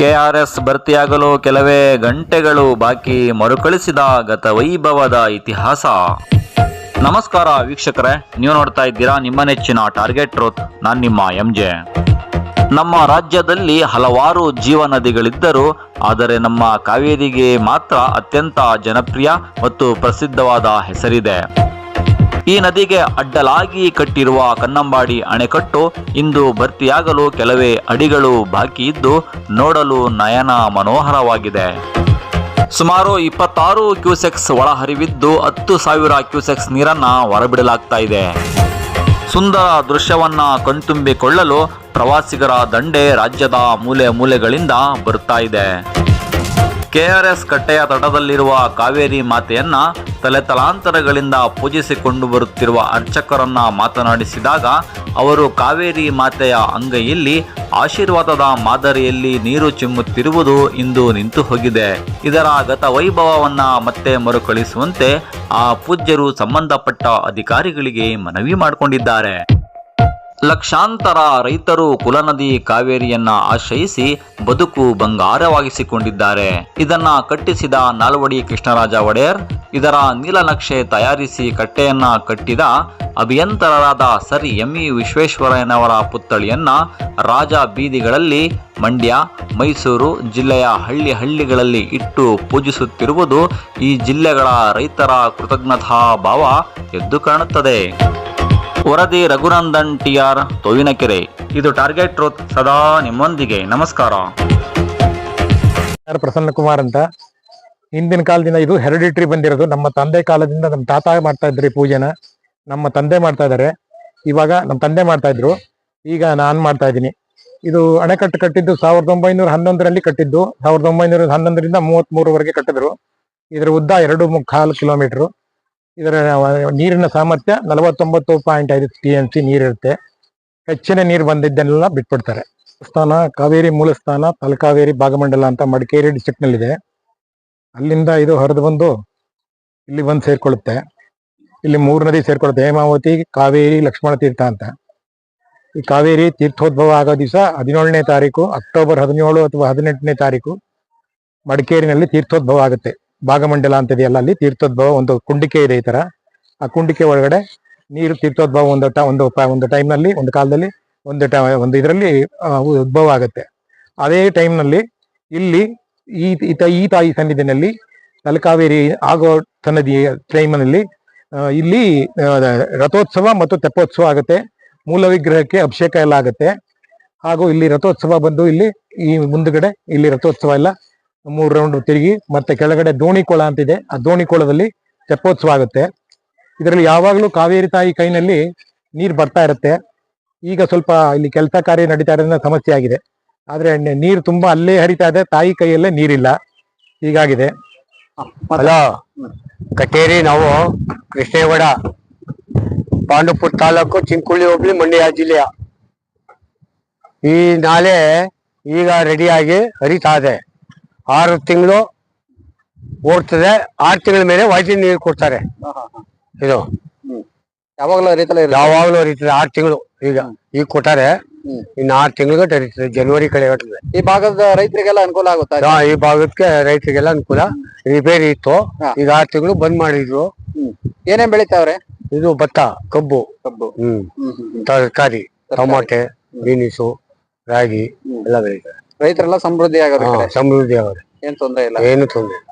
KRS ಭರ್ತಿಯಾಗಲು ಕೆಲವೇ ಗಂಟೆಗಳು ಬಾಕಿ ಮರುಕಳಿಸಿದ ಗತವೈಭವದ ಇತಿಹಾಸ. ನಮಸ್ಕಾರ ವೀಕ್ಷಕರೇ, ನೀವು ನೋಡ್ತಾ ಇದ್ದೀರಾ ನಿಮ್ಮ ನೆಚ್ಚಿನ ಟಾರ್ಗೆಟ್ ಟ್ರೋತ್. ನಾನು ನಿಮ್ಮ ಎಂ ಜೆ ನಮ್ಮ ರಾಜ್ಯದಲ್ಲಿ ಹಲವಾರು ಜೀವ ನದಿಗಳಿದ್ದರೂ, ಆದರೆ ನಮ್ಮ ಕಾವೇರಿಗೆ ಮಾತ್ರ ಅತ್ಯಂತ ಜನಪ್ರಿಯ ಮತ್ತು ಪ್ರಸಿದ್ಧವಾದ ಹೆಸರಿದೆ. ಈ ನದಿಗೆ ಅಡ್ಡಲಾಗಿ ಕಟ್ಟಿರುವ ಕನ್ನಂಬಾಡಿ ಅಣೆಕಟ್ಟು ಇಂದು ಭರ್ತಿಯಾಗಲು ಕೆಲವೇ ಅಡಿಗಳು ಬಾಕಿ ಇದ್ದು ನೋಡಲು ನಯನ ಮನೋಹರವಾಗಿದೆ. ಸುಮಾರು ಇಪ್ಪತ್ತಾರು ಕ್ಯೂಸೆಕ್ಸ್ ಒಳಹರಿವಿದ್ದು ಹತ್ತು ಸಾವಿರ ಕ್ಯೂಸೆಕ್ಸ್ ನೀರನ್ನ ಹೊರಬಿಡಲಾಗ್ತಾ ಇದೆ. ಸುಂದರ ದೃಶ್ಯವನ್ನ ಕಣ್ತುಂಬಿಕೊಳ್ಳಲು ಪ್ರವಾಸಿಗರ ದಂಡೆ ರಾಜ್ಯದ ಮೂಲೆ ಮೂಲೆಗಳಿಂದ ಬರ್ತಾ ಇದೆ. ಕೆಆರ್ಎಸ್ ಕಟ್ಟೆಯ ತಟದಲ್ಲಿರುವ ಕಾವೇರಿ ಮಾತೆಯನ್ನ ತಲೆತಲಾಂತರಗಳಿಂದ ಪೂಜಿಸಿಕೊಂಡು ಬರುತ್ತಿರುವ ಅರ್ಚಕರನ್ನ ಮಾತನಾಡಿಸಿದಾಗ ಅವರು ಕಾವೇರಿ ಮಾತೆಯ ಅಂಗೈಯಲ್ಲಿ ಆಶೀರ್ವಾದದ ಮಾದರಿಯಲ್ಲಿ ನೀರು ಚಿಮ್ಮುತ್ತಿರುವುದು ಇಂದು ನಿಂತು ಹೋಗಿದೆ. ಇದರ ಗತ ವೈಭವವನ್ನ ಮತ್ತೆ ಮರುಕಳಿಸುವಂತೆ ಆ ಪೂಜ್ಯರು ಸಂಬಂಧಪಟ್ಟ ಅಧಿಕಾರಿಗಳಿಗೆ ಮನವಿ ಮಾಡಿಕೊಂಡಿದ್ದಾರೆ. ಲಕ್ಷಾಂತರ ರೈತರು ಕುಲನದಿ ಕಾವೇರಿಯನ್ನ ಆಶ್ರಯಿಸಿ ಬದುಕು ಬಂಗಾರವಾಗಿಸಿಕೊಂಡಿದ್ದಾರೆ. ಇದನ್ನ ಕಟ್ಟಿಸಿದ ನಾಲ್ವಡಿ ಕೃಷ್ಣರಾಜ ಒಡೆಯರ್ ಇದರ ನೀಲನಕ್ಷೆ ತಯಾರಿಸಿ ಕಟ್ಟೆಯನ್ನ ಕಟ್ಟಿದ ಅಭಿಯಂತರರಾದ ಸರ್ ಎಂ ಇ ವಿಶ್ವೇಶ್ವರಯ್ಯನವರ ಪುತ್ಥಳಿಯನ್ನ ರಾಜ ಬೀದಿಗಳಲ್ಲಿ ಮಂಡ್ಯ, ಮೈಸೂರು ಜಿಲ್ಲೆಯ ಹಳ್ಳಿ ಹಳ್ಳಿಗಳಲ್ಲಿ ಇಟ್ಟು ಪೂಜಿಸುತ್ತಿರುವುದು ಈ ಜಿಲ್ಲೆಗಳ ರೈತರ ಕೃತಜ್ಞತಾ ಭಾವ ಎದ್ದು ಕಾಣುತ್ತದೆ. ವರದಿ ರಘುನಂದನ್ ಟಿಆರ್ ತೋವಿನಕೆರೆ ಇದು ಟಾರ್ಗೆಟ್ ಟ್ರೋತ್ ಸದಾ ನಿಮ್ಮೊಂದಿಗೆ. ನಮಸ್ಕಾರ. ಪ್ರಸನ್ನ ಕುಮಾರ್ ಅಂತ. ಹಿಂದಿನ ಕಾಲದಿಂದ ಇದು ಹೆರಿಡಿಟ್ರಿ ಬಂದಿರೋದು. ನಮ್ಮ ತಂದೆ ಕಾಲದಿಂದ ನಮ್ಮ ತಾತ ಮಾಡ್ತಾ ಇದ್ರಿ ಪೂಜೆನ. ನಮ್ಮ ತಂದೆ ಮಾಡ್ತಾ ಇದ್ದಾರೆ. ಇವಾಗ ನಮ್ಮ ತಂದೆ ಮಾಡ್ತಾ ಇದ್ರು. ಈಗ ನಾನ್ ಮಾಡ್ತಾ ಇದ್ದೀನಿ. ಇದು ಅಣೆಕಟ್ಟು ಕಟ್ಟಿದ್ದು ಸಾವಿರದ ಒಂಬೈನೂರ ಹನ್ನೊಂದರಲ್ಲಿ ಕಟ್ಟಿದ್ದು. ಸಾವಿರದ ಒಂಬೈನೂರ ಹನ್ನೊಂದರಿಂದ ಮೂವತ್ತ್ ಮೂರವರೆಗೆ ಕಟ್ಟಿದ್ರು. ಇದರ ಉದ್ದ ಎರಡು ಮುಕ್ಕಾಲು ಕಿಲೋಮೀಟರ್. ಇದರ ನೀರಿನ ಸಾಮರ್ಥ್ಯ ನಲವತ್ತೊಂಬತ್ತು ಪಾಯಿಂಟ್ ಐದು ಟಿ ಎಂ ಸಿ ನೀರಿರುತ್ತೆ ಹೆಚ್ಚಿನ ನೀರು ಬಂದಿದ್ದನ್ನೆಲ್ಲ ಬಿಟ್ಬಿಡ್ತಾರೆ. ಸ್ಥಾನ, ಕಾವೇರಿ ಮೂಲಸ್ಥಾನ ತಲಕಾವೇರಿ ಭಾಗಮಂಡಲ ಅಂತ ಮಡಿಕೇರಿ ಡಿಸ್ಟ್ರಿಕ್ಟ್ ನಲ್ಲಿದೆ. ಅಲ್ಲಿಂದ ಇದು ಹರಿದು ಬಂದು ಇಲ್ಲಿ ಬಂದು ಸೇರ್ಕೊಳ್ಳುತ್ತೆ. ಇಲ್ಲಿ ಮೂರು ನದಿ ಸೇರ್ಕೊಳ್ಳುತ್ತೆ. ಹೇಮಾವತಿ, ಕಾವೇರಿ, ಲಕ್ಷ್ಮಣ ತೀರ್ಥ ಅಂತ. ಈ ಕಾವೇರಿ ತೀರ್ಥೋದ್ಭವ ಆಗೋ ದಿವಸ ಹದಿನೇಳನೇ ತಾರೀಕು, ಅಕ್ಟೋಬರ್ ಹದಿನೇಳು ಅಥವಾ ಹದಿನೆಂಟನೇ ತಾರೀಕು ಮಡಿಕೇರಿನಲ್ಲಿ ತೀರ್ಥೋದ್ಭವ ಆಗುತ್ತೆ. ಭಾಗಮಂಡಲ ಅಂತ ಇದೆಯಲ್ಲ, ಅಲ್ಲಿ ತೀರ್ಥೋದ್ಭವ ಒಂದು ಕುಂಡಿಕೆ ಇದೆ ಈ ತರ. ಆ ಕುಂಡಿಕೆ ಒಳಗಡೆ ನೀರು ತೀರ್ಥೋದ್ಭವ ಒಂದು ಟ- ಒಂದು ಒಂದು ಟೈಮ್ನಲ್ಲಿ, ಒಂದು ಕಾಲದಲ್ಲಿ, ಒಂದು ಟ, ಒಂದು ಇದರಲ್ಲಿ ಉದ್ಭವ ಆಗುತ್ತೆ. ಅದೇ ಟೈಮ್ನಲ್ಲಿ ಇಲ್ಲಿ ಈ ಈ ತಾಯಿ ಸನ್ನಿಧಿನಲ್ಲಿ ತಲಕಾವೇರಿ ಆಗೋ ಸನ್ನಿಧಿ ಟೈಮ್ನಲ್ಲಿ ಇಲ್ಲಿ ರಥೋತ್ಸವ ಮತ್ತು ತೆಪ್ಪೋತ್ಸವ ಆಗುತ್ತೆ. ಮೂಲ ವಿಗ್ರಹಕ್ಕೆ ಅಭಿಷೇಕ ಎಲ್ಲ ಆಗುತ್ತೆ. ಹಾಗೂ ಇಲ್ಲಿ ರಥೋತ್ಸವ ಬಂದು ಇಲ್ಲಿ ಈ ಮುಂದುಗಡೆ ಇಲ್ಲಿ ರಥೋತ್ಸವ ಎಲ್ಲ ಮೂರು ರೌಂಡ್ ತಿರುಗಿ ಮತ್ತೆ ಕೆಳಗಡೆ ದೋಣಿಕೊಳ ಅಂತಿದೆ. ಆ ದೋಣಿಕೊಳದಲ್ಲಿ ತೆಪ್ಪೋತ್ಸವ ಆಗುತ್ತೆ. ಇದರಲ್ಲಿ ಯಾವಾಗಲೂ ಕಾವೇರಿ ತಾಯಿ ಕೈನಲ್ಲಿ ನೀರು ಬರ್ತಾ ಇರುತ್ತೆ. ಈಗ ಸ್ವಲ್ಪ ಇಲ್ಲಿ ಕೆಲಸ ಕಾರ್ಯ ನಡೀತಾ ಇರೋದ್ರಿಂದ ಸಮಸ್ಯೆ ಆಗಿದೆ. ಆದ್ರೆ ನೀರು ತುಂಬಾ ಅಲ್ಲೇ ಹರಿತಾ ಇದೆ ತಾಯಿ ಕೈಯಲ್ಲೇ ನೀರಿಲ್ಲ. ಹೀಗಾಗಿದೆ. ಹಲೋ? ಕಟೇರಿ ನಾವು ಕೃಷ್ಣೇಗೌಡ ಪಾಂಡುಪುರ ತಾಲೂಕು ಚಿಂಕುಳ್ಳಿ ಹೋಬಳಿ ಮಂಡ್ಯ ಜಿಲ್ಲೆಯ. ಈ ನಾಲೆ ಈಗ ರೆಡಿಯಾಗಿ ಹರಿತಾ ಇದೆ. ಆರು ತಿಂಗಳು ಓಡ್ತದೆ. ಆರು ತಿಂಗಳ ಮೇಲೆ ವೈದ್ಯ ನೀರು ಕೊಡ್ತಾರೆ. ಇದು. ಯಾವಾಗಲೂ ಹರಿತಲೇ ಇರುತ್ತೆ? ಯಾವಾಗ್ಲೂ ಹರಿತದೆ. ಆರು ತಿಂಗಳು. ಈಗ ಈಗ ಕೊಟ್ಟಾರೆ. ಇನ್ನು ಆರು ತಿಂಗಳು ಹರಿತದೆ ಜನವರಿ ಕಡೆ ಈ ಭಾಗದ ರೈತರಿಗೆಲ್ಲ ಅನುಕೂಲ ಆಗುತ್ತಾ ಹಾ ಈ ಭಾಗಕ್ಕೆ ರೈತರಿಗೆಲ್ಲ ಅನುಕೂಲ. ರಿಪೇರಿ ಇತ್ತು. ಈಗ ಆರು ತಿಂಗಳು ಬಂದ್ ಮಾಡಿದ್ರು. ಏನೇನ್ ಬೆಳಿತಾವ್ರೆ ಇದು ಭತ್ತ ಕಬ್ಬು. ಕಬ್ಬು. ಹ್ಮ್. ತರಕಾರಿ ಟೊಮಾಟೆ ಬೀನಿಸು ರಾಗಿ. ಎಲ್ಲ ಬೆಳಿತಾರೆ ರೈತರೆಲ್ಲ ಸಮೃದ್ಧಿ ಆಗೋದು ಸಮೃದ್ಧಿ ಆಗೋದು. ಏನ್ ತೊಂದ್ರೆ ಇಲ್ಲ? ಏನು ತೊಂದ್ರೆ ಇಲ್ಲ.